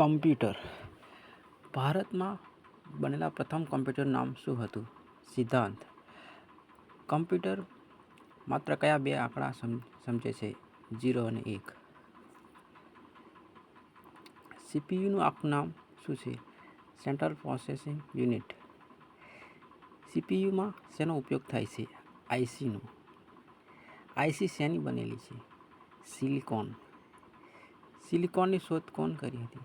Computer. ભારતમાં બનેલા પ્રથમ કમ્પ્યુટરનું નામ શું હતું? સિદ્ધાંત. કમ્પ્યુટર માત્ર કયા બે આંકડા સમજે છે? ઝીરો અને એક. સીપીયુનું આખું નામ શું છે? Central processing unit. સીપીયુમાં શેનો ઉપયોગ થાય છે? આઈસીનો. આઈસી શેની બનેલી છે? સિલિકોન. સિલિકોનની શોધ કોણ કરી હતી?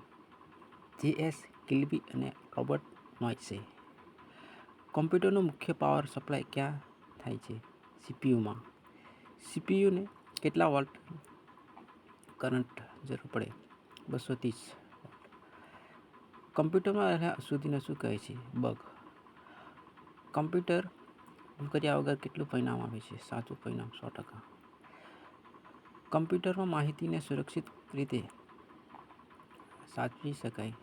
જે એસ કિલ્બી અને રોબર્ટ નોઇસે. કોમ્પ્યુટરનો મુખ્ય પાવર સપ્લાય ક્યાં થાય છે? સીપીયુમાં. સીપીયુને કેટલા વોલ્ટ કરંટ જરૂર પડે? બસો ત્રીસ કમ્પ્યુટરમાં રહેલા સુધીને શું કહે છે? બગ. કમ્પ્યુટર કર્યા વગર કેટલું પરિણામ આવે છે? સાચું પરિણામ સો ટકા. કમ્પ્યુટરમાં માહિતીને સુરક્ષિત રીતે સાચવી શકાય.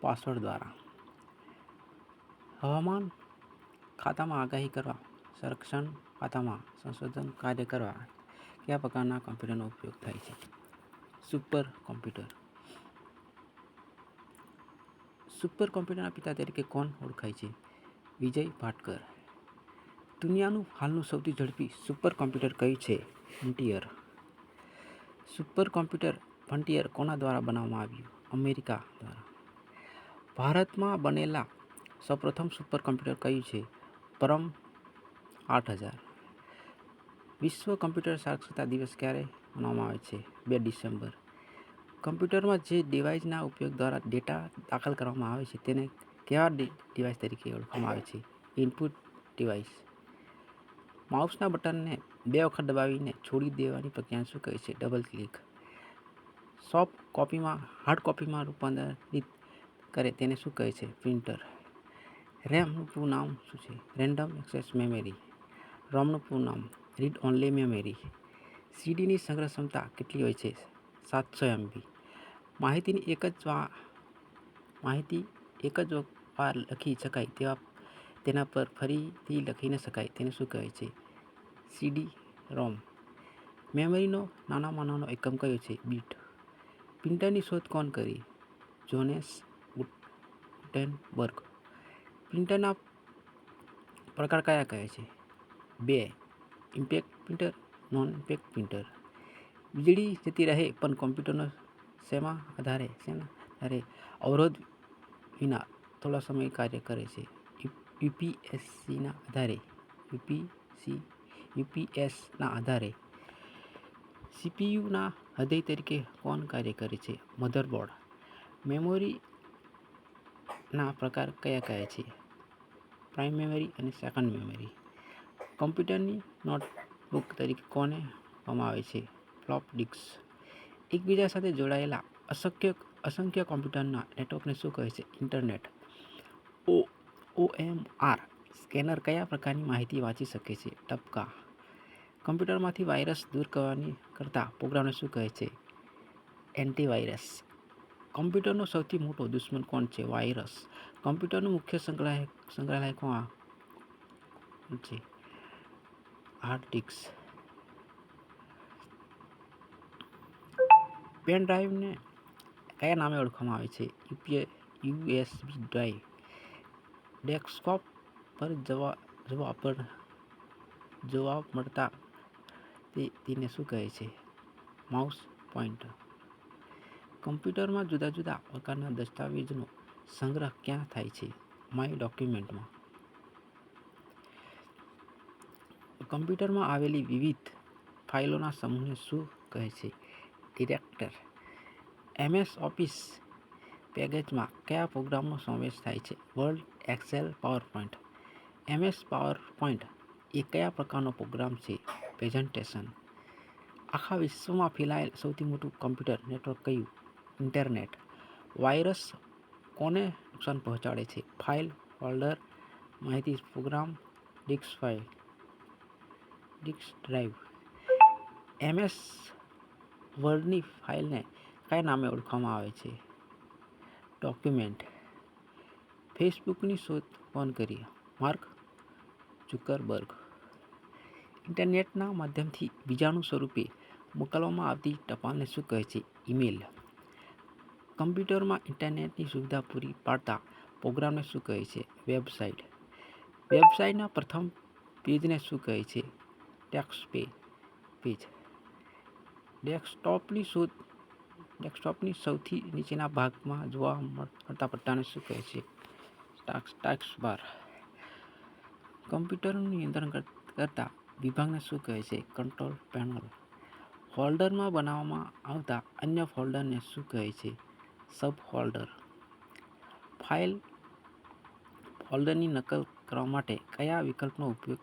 પાસવર્ડ દ્વારા. હવામાન ખાતામાં આગાહી કરવા, સંરક્ષણ ખાતામાં સંશોધન કાર્ય કરવા કયા પ્રકારના કમ્પ્યુટરનો ઉપયોગ થાય છે? Super computer. સુપર કોમ્પ્યુટરના પિતા તરીકે કોણ ઓળખાય છે? વિજય ભાટકર. દુનિયાનું હાલનું સૌથી ઝડપી સુપર કોમ્પ્યુટર કયું છે? ફ્રન્ટિયર. સુપર કોમ્પ્યુટર ફ્રન્ટિયર કોના દ્વારા બનાવવામાં આવ્યું? અમેરિકા દ્વારા. ભારતમાં બનેલા સૌપ્રથમ સુપર કોમ્પ્યુટર કયું છે? પરમ આઠ હજાર વિશ્વ કમ્પ્યુટર સાક્ષરતા દિવસ ક્યારે મનાવવામાં આવે છે? બે ડિસેમ્બર. કમ્પ્યુટરમાં જે ડિવાઇસના ઉપયોગ દ્વારા ડેટા દાખલ કરવામાં આવે છે તેને કેવા ડિવાઇસ તરીકે ઓળખવામાં આવે છે? Input device. માઉસના બટનને બે વખત દબાવીને છોડી દેવાની પ્રક્રિયા શું કહે છે? Double click. સોફ્ટ કોપીમાં, હાર્ડ કોપીમાં રૂપાંતરિત કરે તેને શું કહે છે? પ્રિન્ટર. રેમનું પૂરું નામ શું છે? Random access memory. રોમનું પૂરું નામ રીડ ઓનલી મેમરી. સીડીની સંગ્રહ ક્ષમતા કેટલી હોય છે? સાતસો એમબી. માહિતીની એક જ માહિતી એક જ વાર લખી શકાય તેવા, તેના પર ફરીથી લખી ન શકાય. તેને શું કહે છે? સીડી રોમ. મેમરીનો નાનામાં નાનો એકમ કયો છે? બીટ. પ્રિન્ટરની શોધ કોણ કરી? જોનેસ ગુટેનબર્ગ પ્રિન્ટરના પ્રકાર કયા કહે છે? બે impact printer non impact printer વીજળી જતી રહે, પણ કોમ્પ્યુટરનો શેમાં આધારે, શેના આધારે? અવરોધ વિના થોડા સમય કાર્ય કરે છે. યુપીએસસીના આધારે યુપીસી યુપીએસના આધારે. સીપીયુના હૃદય તરીકે કોણ કાર્ય કરે છે? મધરબોર્ડ મેમોરીના પ્રકાર કયા કયા છે? પ્રાઇમ મેમરી અને સેકન્ડ મેમરી કમ્પ્યુટરની નોટબુક તરીકે કોને આપવામાં આવે છે? ફ્લોપ ડિસ્ક એકબીજા સાથે જોડાયેલા અશક્ય અસંખ્ય કોમ્પ્યુટરના નેટવર્કને શું કહે છે? Internet O O M R scanner કયા પ્રકારની માહિતી વાંચી શકે છે? ટપકા. કમ્પ્યુટરમાંથી વાયરસ દૂર કરવાની કરતાં પ્રોગ્રામને શું કહે છે? એન્ટીવાયરસ કમ્પ્યુટરનો સૌથી મોટો દુશ્મન કોણ છે? વાયરસ. કમ્પ્યુટરનું મુખ્ય સંગ્રહાય સંગ્રહાલય કોણ છે હાર્ડ પેન ડ્રાઈવને કયા નામે ઓળખવામાં આવે છે? યુપીએ, યુએસબી ડ્રાઈવ ડેસ્કટોપ પર જવા જવા પર જવાબ મળતા તે, તેને શું કહે છે? માઉસ પોઇન્ટર કમ્પ્યુટરમાં જુદા જુદા પ્રકારના દસ્તાવેજનો સંગ્રહ ક્યાં થાય છે? માય ડોક્યુમેન્ટમાં કમ્પ્યુટરમાં આવેલી વિવિધ ફાઇલોના સમૂહને શું કહે છે? ડિરેક્ટર એમએસ ઓફિસ પેકેજમાં કયા પ્રોગ્રામનો સમાવેશ થાય છે? World Excel PowerPoint MS PowerPoint એ કયા પ્રકારનો પ્રોગ્રામ છે? પ્રેઝન્ટેશન આખા વિશ્વમાં ફેલાયેલ સૌથી મોટું કમ્પ્યુટર નેટવર્ક કયું? ઇન્ટરનેટ. વાયરસ કોને નુકસાન પહોંચાડે છે? ફાઇલ, ફોલ્ડર, માહિતી program, disk file, disk drive MS વર્ડની ફાઇલને કયા નામે ઓળખવામાં આવે છે? ડોક્યુમેન્ટ. ફેસબુકની શોધ કોણ કરી? Mark Zuckerberg. ઇન્ટરનેટના માધ્યમથી બીજાણુ સ્વરૂપે મોકલવામાં આવતી ટપાલને શું કહે છે? ઈમેલ. કમ્પ્યુટરમાં ઇન્ટરનેટની સુવિધા પૂરી પાડતા પ્રોગ્રામને શું કહે છે? વેબસાઇટ. વેબસાઇટના પ્રથમ પેજને શું કહે છે? Tax page. પેજ ડેસ્કટોપની શોધ, ડેસ્કટોપની સૌથી નીચેના ભાગમાં જોવા મળતા પટ્ટાને શું કહે છે? ટાસ્ક ટાસ્ક બાર. કમ્પ્યુટરનું નિયંત્રણ કર- કરતા વિભાગને શું કહે છે? Control panel. ફોલ્ડરમાં બનાવવામાં આવતા અન્ય ફોલ્ડરને શું કહે છે? સબ ફોલ્ડર ફાઇલ ફોલ્ડરની નકલ કરવા માટે કયા વિકલ્પનો ઉપયોગ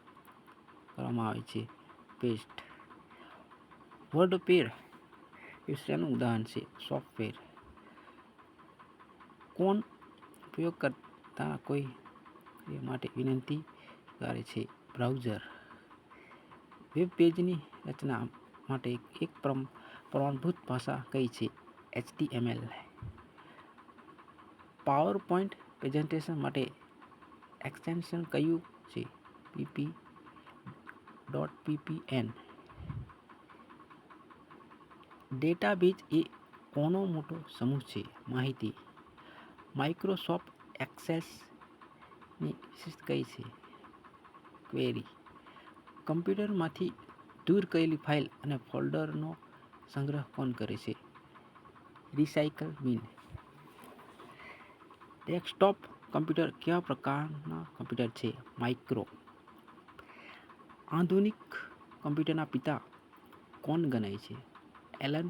કરવામાં આવે છે? પેસ્ટ. વર્ડપેડ વિષયનું ઉદાહરણ છે. સોફ્ટવેર. કોણ ઉપયોગ કરતા કોઈ માટે વિનંતી કરે છે? બ્રાઉઝર. વેબ પેજની રચના માટે એક પ્રમાણભૂત ભાષા કઈ છે? HTML પાવર પોઈન્ટ પ્રેઝન્ટેશન માટે એક્સટેન્શન કયું છે? પીપી ડોટ પીપીએન ડેટાબેઝ એ કોનો મોટો સમૂહ છે? માહિતી માઇક્રોસોફ્ટ એક્સેસની વિશિષ્ટ કઈ છે? ક્વેરી કમ્પ્યુટરમાંથી દૂર કરેલી ફાઇલ અને ફોલ્ડરનો સંગ્રહ કોણ કરે છે? રિસાયકલ બિન ડેસ્કટોપ કમ્પ્યુટર કયા પ્રકારના કમ્પ્યુટર છે? માઇક્રો. આધુનિક કમ્પ્યુટરના પિતા કોણ ગણાય છે? Alan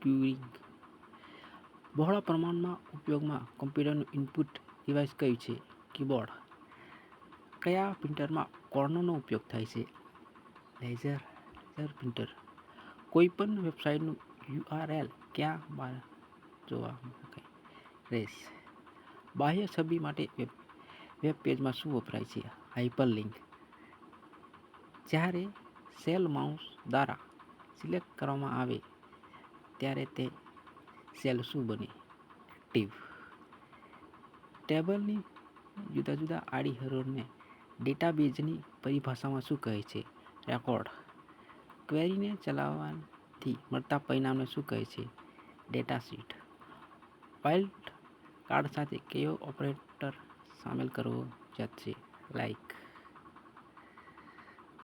Turing. બહોળા પ્રમાણમાં ઉપયોગમાં કમ્પ્યુટરનું ઇનપુટ ડિવાઇસ કયું છે? કીબોર્ડ. કયા પ્રિન્ટરમાં કોર્નરનો ઉપયોગ થાય છે? Laser laser printer. કોઈપણ વેબસાઇટનું યુઆરએલ ક્યાં બહાર જોવા શકાય રેસ. બાહ્ય છબી માટે વેબ વેબ પેજમાં શું વપરાય છે? હાઇપરલિંક જ્યારે સેલ માઉસ દ્વારા સિલેક્ટ કરવામાં આવે, ત્યારે તે સેલ શું બને? એક્ટિવ ટેબલની જુદા જુદા આડી હરોળને ડેટાબેઝની પરિભાષામાં શું કહે છે? રેકોર્ડ ક્વેરીને ચલાવવાથી મળતા પરિણામને શું કહે છે? ડેટા શીટ વાઇલ્ડ કાર્ડ સાથે કયો ઓપરેટર સામેલ કરવો છે લાઈક